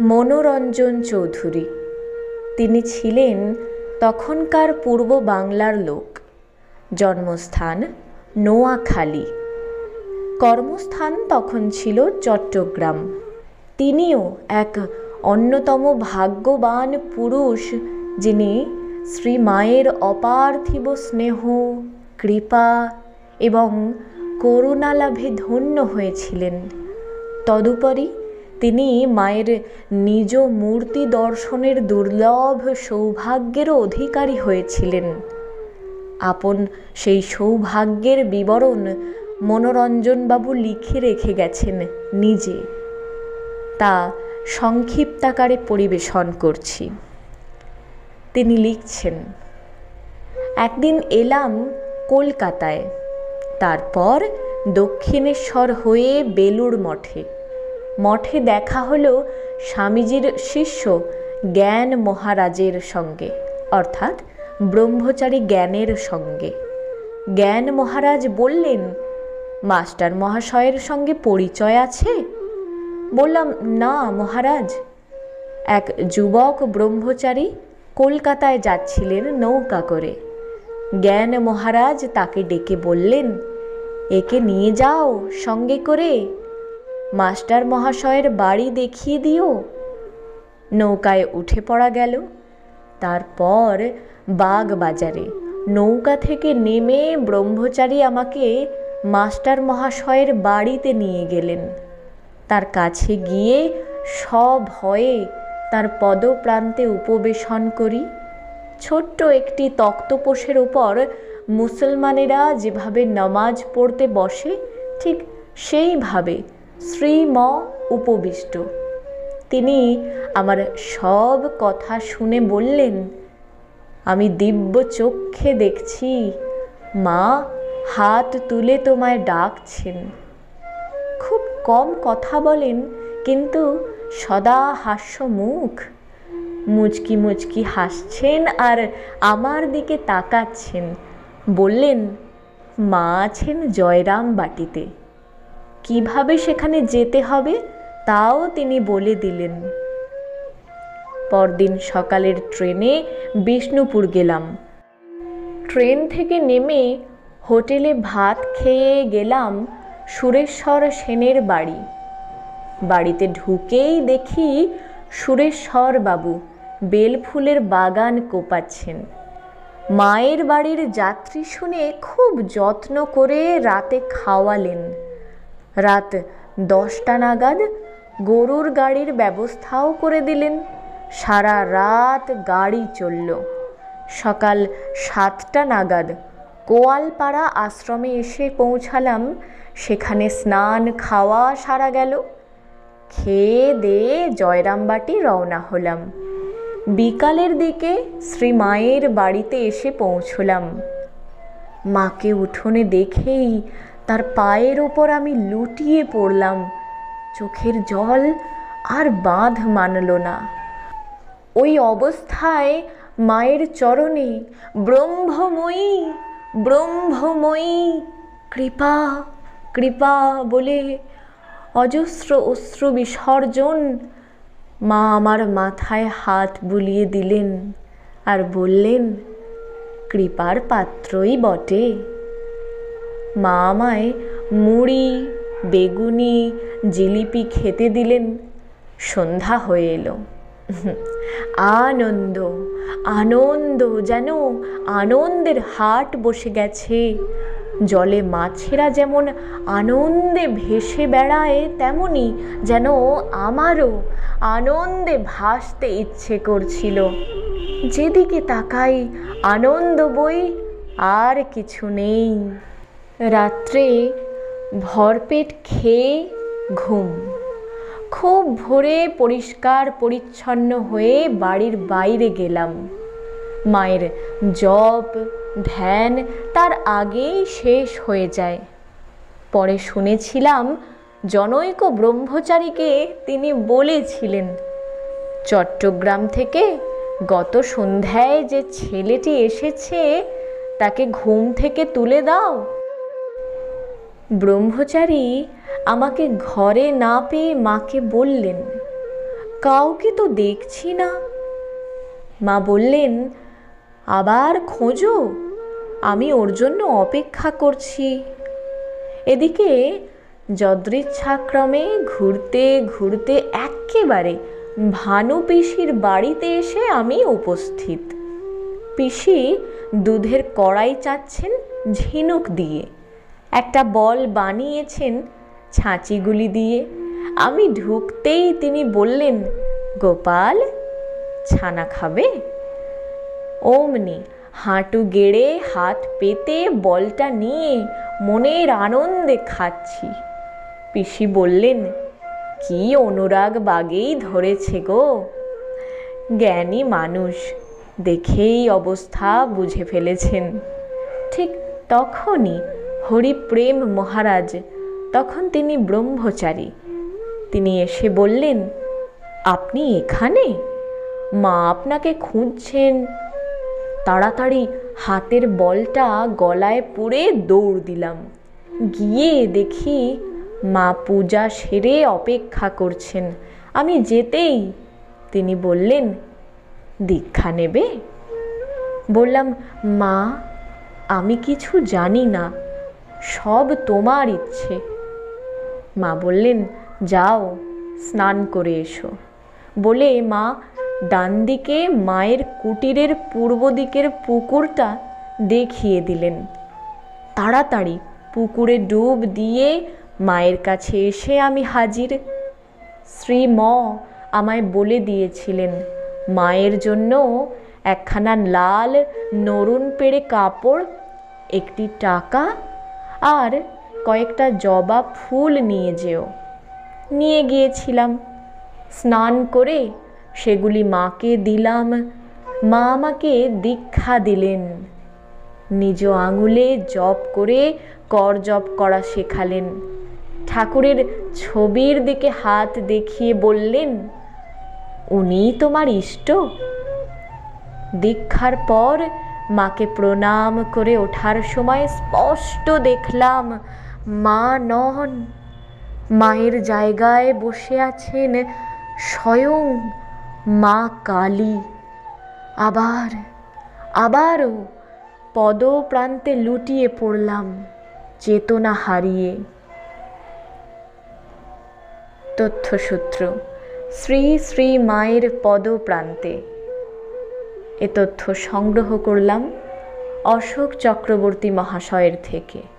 মনোরঞ্জন চৌধুরী। তিনি ছিলেন তখনকার পূর্ব বাংলার লোক। জন্মস্থান নোয়াখালী। কর্মস্থান তখন ছিল চট্টগ্রাম। তিনিও এক অন্যতম ভাগ্যবান পুরুষ যিনি শ্রী মায়ের অপার্থিব স্নেহ, কৃপা এবং করুণালাভে ধন্য হয়েছিলেন। তদুপরি তিনি মায়ের নিজ মূর্তি দর্শনের দুর্লভ সৌভাগ্যেরও অধিকারী হয়েছিলেন। আপন সেই সৌভাগ্যের বিবরণ মনোরঞ্জনবাবু লিখে রেখে গেছেন নিজে। তা সংক্ষিপ্তাকারে পরিবেশন করছি। তিনি লিখছেন, একদিন এলাম কলকাতায়, তারপর দক্ষিণেশ্বর হয়ে বেলুড় মঠে। মঠে দেখা হলো স্বামীজির শিষ্য জ্ঞান মহারাজের সঙ্গে, অর্থাৎ ব্রহ্মচারী জ্ঞানের সঙ্গে। জ্ঞান মহারাজ বললেন, মাস্টার মহাশয়ের সঙ্গে পরিচয় আছে? বললাম, না মহারাজ। এক যুবক ব্রহ্মচারী কলকাতায় যাচ্ছিলেন নৌকা করে। জ্ঞান মহারাজ তাকে ডেকে বললেন, একে নিয়ে যাও সঙ্গে করে। মাস্টার মহাশয়ের বাড়ি দেখিয়ে দিও। নৌকায় উঠে পড়া গেল। তারপর বাগ বাজারে নৌকা থেকে নেমে ব্রহ্মচারী আমাকে মাস্টার মহাশয়ের বাড়িতে নিয়ে গেলেন। তার কাছে গিয়ে সব সভয়ে তার পদপ্রান্তে উপবেশন করি। ছোট্ট একটি তক্তপোষের ওপর মুসলমানেরা যেভাবে নামাজ পড়তে বসে, ঠিক সেইভাবে শ্রীম উপবিষ্ট তিনি আমার সব কথা শুনে বললেন, আমি দিব্য চক্ষে দেখছি, মা হাত তুলে তোমায় ডাকছেন। খুব কম কথা বলেন, কিন্তু সদা হাস্যমুখ। মুচকি মুচকি হাসছেন আর আমার দিকে তাকাচ্ছেন। বললেন, মা আছেন জয়রাম বাটিতে। কীভাবে সেখানে যেতে হবে, তাও তিনি বলে দিলেন। পরদিন সকালের ট্রেনে বিষ্ণুপুর গেলাম। ট্রেন থেকে নেমে হোটেলে ভাত খেয়ে গেলাম সুরেশ্বর সেনের বাড়ি। বাড়িতে ঢুকেই দেখি সুরেশ্বর বাবু বেলফুলের বাগান কোপাচ্ছেন। মায়ের বাড়ির যাত্রী শুনে খুব যত্ন করে রাতে খাওয়ালেন। রাত দশটা নাগাদ গরুর গাড়ির ব্যবস্থাও করে দিলেন। সারা রাত গাড়ি চলল। সকাল সাতটা নাগাদ কোয়ালপাড়া আশ্রমে এসে পৌঁছালাম। সেখানে স্নান খাওয়া সারা গেল। খেয়ে দিয়ে জয়রামবাটি রওনা হলাম। বিকালের দিকে শ্রী মায়ের বাড়িতে এসে পৌঁছলাম। মাকে উঠোনে দেখেই তার পায়ের ওপর আমি লুটিয়ে পড়লাম। চোখের জল আর বাঁধ মানল না। ওই অবস্থায় মায়ের চরণে, ব্রহ্মময়ী ব্রহ্মময়ী, কৃপা কৃপা বলে অজস্র অশ্রু বিসর্জন মা আমার মাথায় হাত বুলিয়ে দিলেন আর বললেন, কৃপার পাত্রই বটে। মা আমায় মুড়ি, বেগুনি, জিলিপি খেতে দিলেন। সন্ধ্যা হয়ে এলো। আনন্দ আনন্দ, যেন আনন্দের হাট বসে গেছে। জলে মাছেরা যেমন আনন্দে ভেসে বেড়ায়, তেমনি যেন আমারও আনন্দে ভাসতে ইচ্ছে করছিল। যেদিকে তাকাই, আনন্দ বই আর কিছু নেই। রাত্রে ভরপেট খেয়ে ঘুম। খুব ভোরে পরিষ্কার পরিচ্ছন্ন হয়ে বাড়ির বাইরে গেলাম। মায়ের জপ, ধ্যান তার আগেই শেষ হয়ে যায়। পরে শুনেছিলাম জনৈক ব্রহ্মচারীকে তিনি বলেছিলেন, চট্টগ্রাম থেকে গত সন্ধ্যায় যে ছেলেটি এসেছে, তাকে ঘুম থেকে তুলে দাও। ব্রহ্মচারী আমাকে ঘরে না পেয়ে মাকে বললেন, কাউকে তো দেখছি না। মা বললেন, আবার খোঁজো, আমি ওর জন্য অপেক্ষা করছি। এদিকে যদৃচ্ছাক্রমে ঘুরতে ঘুরতে এক্কেবারে ভানু পিসির বাড়িতে এসে আমি উপস্থিত। পিসি দুধের কড়াই চাচ্ছেন ঝিনুক দিয়ে। একটা বল বানিয়েছেন ছাঁচিগুলি দিয়ে। আমি ঢুকতেই তিনি বললেন, গোপাল, ছানা খাবে? অমনি হাঁটু গেড়ে হাত পেতে বলটা নিয়ে মনের আনন্দে খাচ্ছি। পিসি বললেন, কি অনুরাগ বাগেই ধরেছে গো। জ্ঞানী মানুষ দেখেই অবস্থা বুঝে ফেলেছেন। ঠিক তখনই হরিপ্রেম মহারাজ, তখন তিনি ব্রহ্মচারী। তিনি এসে বললেন, আপনি এখানে? মা আপনাকে খুঁজছেন। তাড়াতাড়ি হাতের বলটা গলায় পুরে দৌড় দিলাম। গিয়ে দেখি মা পূজা সেরে অপেক্ষা করছেন। আমি যেতেই তিনি বললেন, দীক্ষা নেবে? বললাম, মা, আমি কিছু জানি না। সব তোমার ইচ্ছে। মা বললেন, যাও, স্নান করে এসো। বলে মা ডান দিকে মায়ের কুটিরের পূর্ব দিকের পুকুরটা দেখিয়ে দিলেন। তাড়াতাড়ি পুকুরে ডুব দিয়ে মায়ের কাছে এসে আমি হাজির। শ্রী ম আমায় বলে দিয়েছিলেন, মায়ের জন্য একখানা লাল নরুন পেড়ে কাপড়, একটি টাকা আর কয়েকটা জবা ফুল নিয়ে যেও। নিয়ে গিয়েছিলাম। স্নান করে সেগুলি মাকে দিলাম। মা আমাকে দীক্ষা দিলেন। নিজ আঙুলে জপ করে কর জপ করা শেখালেন। ঠাকুরের ছবির দিকে হাত দেখিয়ে বললেন, উনিই তোমার ইষ্ট। দীক্ষার পর মাকে প্রণাম করে ওঠার সময় স্পষ্ট দেখলাম মা নন। মায়ের জায়গায় বসে আছেন স্বয়ং মা কালী। আবার, আবারও পদপ্রান্তে লুটিয়ে পড়লাম, চেতনা হারিয়ে। তথ্যসূত্র, শ্রী শ্রী মায়ের পদপ্রান্তে। এ তথ্য সংগ্রহ করলাম অশোক চক্রবর্তী মহাশয়ের থেকে।